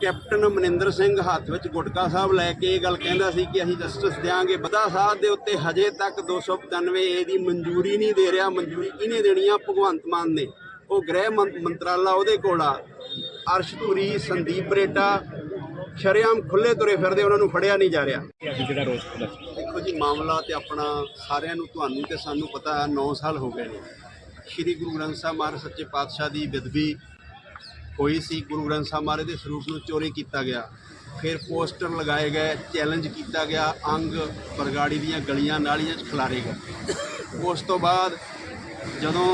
Captain Maninder Singh ਹੱਥ ਵਿੱਚ ਗੁਟਕਾ ਸਾਹਿਬ ਲੈ ਕੇ ਇਹ ਗੱਲ ਕਹਿੰਦਾ ਸੀ ਕਿ ਅਸੀਂ ਜਸਟਿਸ ਦਿਆਂਗੇ। ਬੱਦਾ ਸਾਹਿਬ ਦੇ ਉੱਤੇ ਹਜੇ ਤੱਕ 295 ਏ ਦੀ ਮਨਜ਼ੂਰੀ ਨਹੀਂ ਦੇ ਰਿਹਾ। ਮਨਜ਼ੂਰੀ ਕਿਹਨੇ ਦੇਣੀ ਆ? ਭਗਵੰਤ ਮਾਨ ਨੇ। ਉਹ ਗ੍ਰਹਿ ਮੰਤ- ਮੰਤਰਾਲਾ ਉਹਦੇ ਕੋਲ ਆ। ਅਰਸ਼ਪੁਰੀ ਸੰਦੀਪ ਬਰੇਟਾ ਸ਼ਰੇਆਮ ਖੁੱਲੇ ਤੁਰੇ ਫਿਰਦੇ ਉਹਨਾਂ ਨੂੰ ਫੜਿਆ ਨਹੀਂ ਜਾ ਰਿਹਾ। ਦੇਖੋ ਜੀ ਮਾਮਲਾ ਤੇ ਆਪਣਾ ਸਾਰਿਆਂ ਨੂੰ ਤੁਹਾਨੂੰ ਤੇ ਸਾਨੂੰ ਪਤਾ ਹੈ 9 ਸਾਲ ਹੋ ਗਏ ਨੇ। ਸ਼੍ਰੀ ਗੁਰੂ ਗ੍ਰੰਥ ਸਾਹਿਬ ਮਹਾਰਾਜ ਸੱਚੇ ਪਾਤਸ਼ਾਹ ਦੀ ਬਿਦਬੀ ਹੋਈ ਸੀ, ਗੁਰੂ ਗ੍ਰੰਥ ਸਾਹਿਬ ਮਹਾਰਾਜ ਦੇ ਸਰੂਪ ਨੂੰ ਚੋਰੀ ਕੀਤਾ ਗਿਆ। ਫਿਰ ਪੋਸਟਰ ਲਗਾਏ ਗਏ, ਚੈਲੰਜ ਕੀਤਾ ਗਿਆ, ਅੰਗ ਬਰਗਾੜੀ ਦੀਆਂ ਗਲੀਆਂ ਨਾਲੀਆਂ 'ਚ ਖਿਲਾਰੇ ਗਏ। ਉਸ ਤੋਂ ਬਾਅਦ ਜਦੋਂ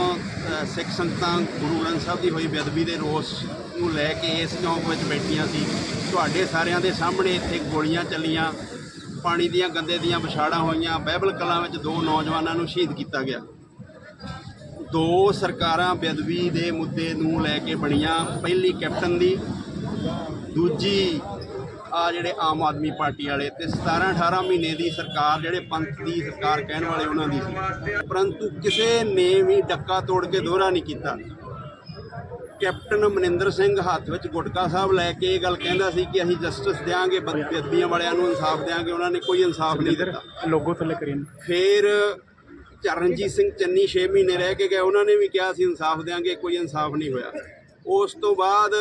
ਸਿੱਖ ਸੰਗਤਾਂ ਗੁਰੂ ਗ੍ਰੰਥ ਸਾਹਿਬ ਦੀ ਹੋਈ ਬੇਅਦਬੀ ਦੇ ਰੋਸ ਨੂੰ ਲੈ ਕੇ ਇਸ ਚੌਂਕ ਵਿੱਚ ਬੈਠੀਆਂ ਸੀ, ਤੁਹਾਡੇ ਸਾਰਿਆਂ ਦੇ ਸਾਹਮਣੇ ਇੱਥੇ ਗੋਲੀਆਂ ਚੱਲੀਆਂ, ਪਾਣੀ ਦੀਆਂ ਗੰਦੇ ਦੀਆਂ ਵਿਛਾੜਾਂ ਹੋਈਆਂ ਬਾਈਬਲ ਕਲਾਂ ਵਿੱਚ ਦੋ ਨੌਜਵਾਨਾਂ ਨੂੰ ਸ਼ਹੀਦ ਕੀਤਾ ਗਿਆ। ਦੋ ਸਰਕਾਰਾਂ ਬੇਅਦਬੀ ਦੇ ਮੁੱਦੇ ਨੂੰ ਲੈ ਕੇ ਬਣੀਆਂ। ਪਹਿਲੀ ਕੈਪਟਨ ਦੀ ਦੂਜੀ ਆ ਜਿਹੜੇ ਆਮ ਆਦਮੀ ਪਾਰਟੀ ਵਾਲੇ ਤੇ 17 18 ਮਹੀਨੇ ਦੀ ਸਰਕਾਰ ਜਿਹੜੇ ਪੰਥ ਦੀ ਸਰਕਾਰ ਕਹਿਣ ਵਾਲੇ ਉਹਨਾਂ ਦੀ ਸੀ। ਪਰੰਤੂ ਕਿਸੇ ਨੇ ਵੀ ਡੱਕਾ ਤੋੜ ਕੇ ਦੋਹਰਾ ਨਹੀਂ ਕੀਤਾ। ਕੈਪਟਨ ਮਨਿੰਦਰ ਸਿੰਘ ਹੱਥ ਵਿੱਚ ਗੁਟਕਾ ਸਾਹਿਬ ਲੈ ਕੇ ਇਹ ਗੱਲ ਕਹਿੰਦਾ ਸੀ ਕਿ ਅਸੀਂ ਜਸਟਿਸ ਦਿਆਂਗੇ ਬੇਅਦਬੀਆਂ ਵਾਲਿਆਂ ਨੂੰ ਇਨਸਾਫ ਦਿਆਂਗੇ ਉਹਨਾਂ ਨੇ ਕੋਈ ਇਨਸਾਫ ਨਹੀਂ ਦਿੱਤਾ। ਲੋਗੋ ਥੱਲੇ ਕਰੀਨ ਫਿਰ ਚਰਨਜੀਤ ਸਿੰਘ ਚੰਨੀ 6 ਮਹੀਨੇ ਰਹਿ ਕੇ ਗਏ, ਉਹਨਾਂ ਨੇ ਵੀ ਕਿਹਾ ਸੀ ਇਨਸਾਫ ਦੇਾਂਗੇ ਕੋਈ ਇਨਸਾਫ ਨਹੀਂ ਹੋਇਆ। ਉਸ ਤੋਂ ਬਾਅਦ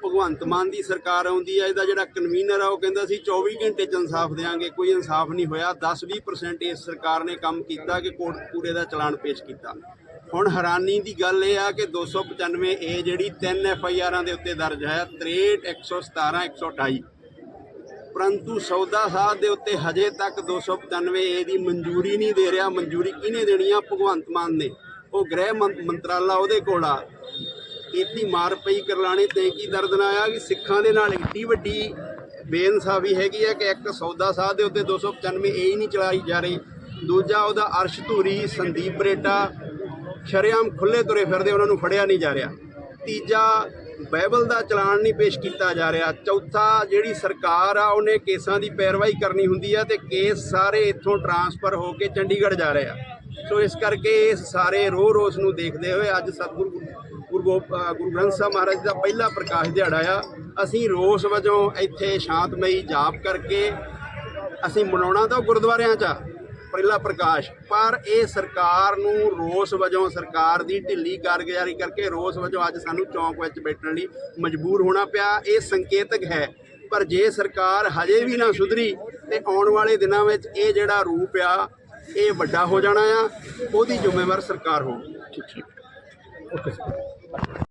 ਭਗਵੰਤ ਮਾਨ ਦੀ ਸਰਕਾਰ ਆਉਂਦੀ ਹੈ ਇਹਦਾ ਜਿਹੜਾ ਕਨਵੀਨਰ ਆ, ਉਹ ਕਹਿੰਦਾ ਸੀ 24 ਘੰਟੇ ਚ ਇਨਸਾਫ ਦੇਾਂਗੇ ਕੋਈ ਇਨਸਾਫ ਨਹੀਂ ਹੋਇਆ। 10-20% ਇਸ ਸਰਕਾਰ ਨੇ ਕੰਮ ਕੀਤਾ ਕਿ ਕੋਟ ਪੂਰੇ ਦਾ ਚਲਾਨ ਪੇਸ਼ ਕੀਤਾ। ਹੁਣ ਹੈਰਾਨੀ ਦੀ ਗੱਲ ਇਹ ਆ ਕਿ 295 ਏ ਜਿਹੜੀ 3 ਐਫ ਆਈ ਆਰਾਂ ਦੇ ਉੱਤੇ ਦਰਜ ਹੈ 63 117 128 ਪਰੰਤੂ ਸੌਦਾ ਸਾਹਿਬ ਦੇ ਉੱਤੇ ਹਜੇ ਤੱਕ 295 ਏ ਦੀ ਮਨਜ਼ੂਰੀ ਨਹੀਂ ਦੇ ਰਿਹਾ, ਮਨਜ਼ੂਰੀ ਕਿਹਨੇ ਦੇਣੀ ਆ? ਭਗਵੰਤ ਮਾਨ ਨੇ। ਉਹ ਗ੍ਰਹਿ ਮੰਤ- ਮੰਤਰਾਲਾ ਉਹਦੇ ਕੋਲ ਆ। ਇਤਨੀ ਮਾਰ ਪਈ ਕਰਲਾਣੇ ਤੇ ਕੀ ਦਰਦ ਨਾ ਆਇਆ ਕਿ ਸਿੱਖਾਂ ਦੇ ਨਾਲ ਇੱਡੀ ਵੱਡੀ ਬੇਇਨਸਾਫੀ ਹੈਗੀ ਹੈ ਕਿ ਇੱਕ ਸੌਦਾ ਸਾਹਿਬ ਦੇ ਉੱਤੇ 295 ਏ ਹੀ ਨਹੀਂ ਚਲਾਈ ਜਾ ਰਹੀ। ਦੂਜਾ ਉਹਦਾ ਅਰਸ਼ ਧੂਰੀ, ਸੰਦੀਪ ਬਰੇਟਾ ਸ਼ਰੇਆਮ ਖੁੱਲੇ ਤੁਰੇ ਫਿਰਦੇ, ਉਹਨਾਂ ਨੂੰ ਫੜਿਆ ਨਹੀਂ ਜਾ ਰਿਹਾ। ਤੀਜਾ ਬਾਈਬਲ ਦਾ ਚਲਾਨ ਨਹੀਂ ਪੇਸ਼ ਕੀਤਾ ਜਾ ਰਿਹਾ। ਚੌਥਾ ਜਿਹੜੀ ਸਰਕਾਰ ਆ, ਉਹਨੇ ਕੇਸਾਂ ਦੀ ਪੈਰਵਾਈ ਕਰਨੀ ਹੁੰਦੀ ਆ ਤੇ ਕੇਸ ਸਾਰੇ ਇੱਥੋਂ ਟਰਾਂਸਫਰ ਹੋ ਕੇ ਚੰਡੀਗੜ੍ਹ ਜਾ ਰਹੇ ਆ। ਸੋ ਇਸ ਕਰਕੇ ਇਸ ਸਾਰੇ ਰੋਹ ਰੋਸ ਨੂੰ ਦੇਖਦੇ ਹੋਏ ਅੱਜ ਸਤਿਗੁਰੂ, ਗੁਰੂ ਗੋਬ- ਗੁਰੂ ਗ੍ਰੰਥ ਸਾਹਿਬ ਮਹਾਰਾਜ ਦਾ ਪਹਿਲਾ ਪ੍ਰਕਾਸ਼ ਦਿਹਾੜਾ ਆ। ਅਸੀਂ ਰੋਸ ਵਜੋਂ ਇੱਥੇ ਸ਼ਾਂਤਮਈ ਜਾਪ ਕਰਕੇ ਅਸੀਂ ਮਨਾਉਣਾ ਤਾਂ ਗੁਰਦੁਆਰਿਆਂ 'ਚ ਆ। ਪਹਿਲਾ ਪ੍ਰਕਾਸ਼, ਪਰ ਇਹ ਸਰਕਾਰ ਨੂੰ ਰੋਸ ਵਜੋਂ, ਸਰਕਾਰ ਦੀ ਢਿੱਲੀ ਕਾਰਗੁਜ਼ਾਰੀ ਕਰਕੇ ਰੋਸ ਵਜੋਂ ਅੱਜ ਸਾਨੂੰ ਚੌਂਕ ਵਿੱਚ ਬੈਠਣ ਲਈ ਮਜਬੂਰ ਹੋਣਾ ਪਿਆ। ਇਹ ਸੰਕੇਤਕ ਹੈ, ਪਰ ਜੇ ਸਰਕਾਰ ਹਜੇ ਵੀ ਨਾ ਸੁਧਰੀ, ਤੇ ਆਉਣ ਵਾਲੇ ਦਿਨਾਂ ਵਿੱਚ ਇਹ ਜਿਹੜਾ ਰੂਪ ਆ, ਇਹ ਵੱਡਾ ਹੋ ਜਾਣਾ ਆ। ਉਹਦੀ ਜ਼ਿੰਮੇਵਾਰ ਸਰਕਾਰ ਹੋਊਗੀ। ਠੀਕ ਠੀਕ। ਓਕੇ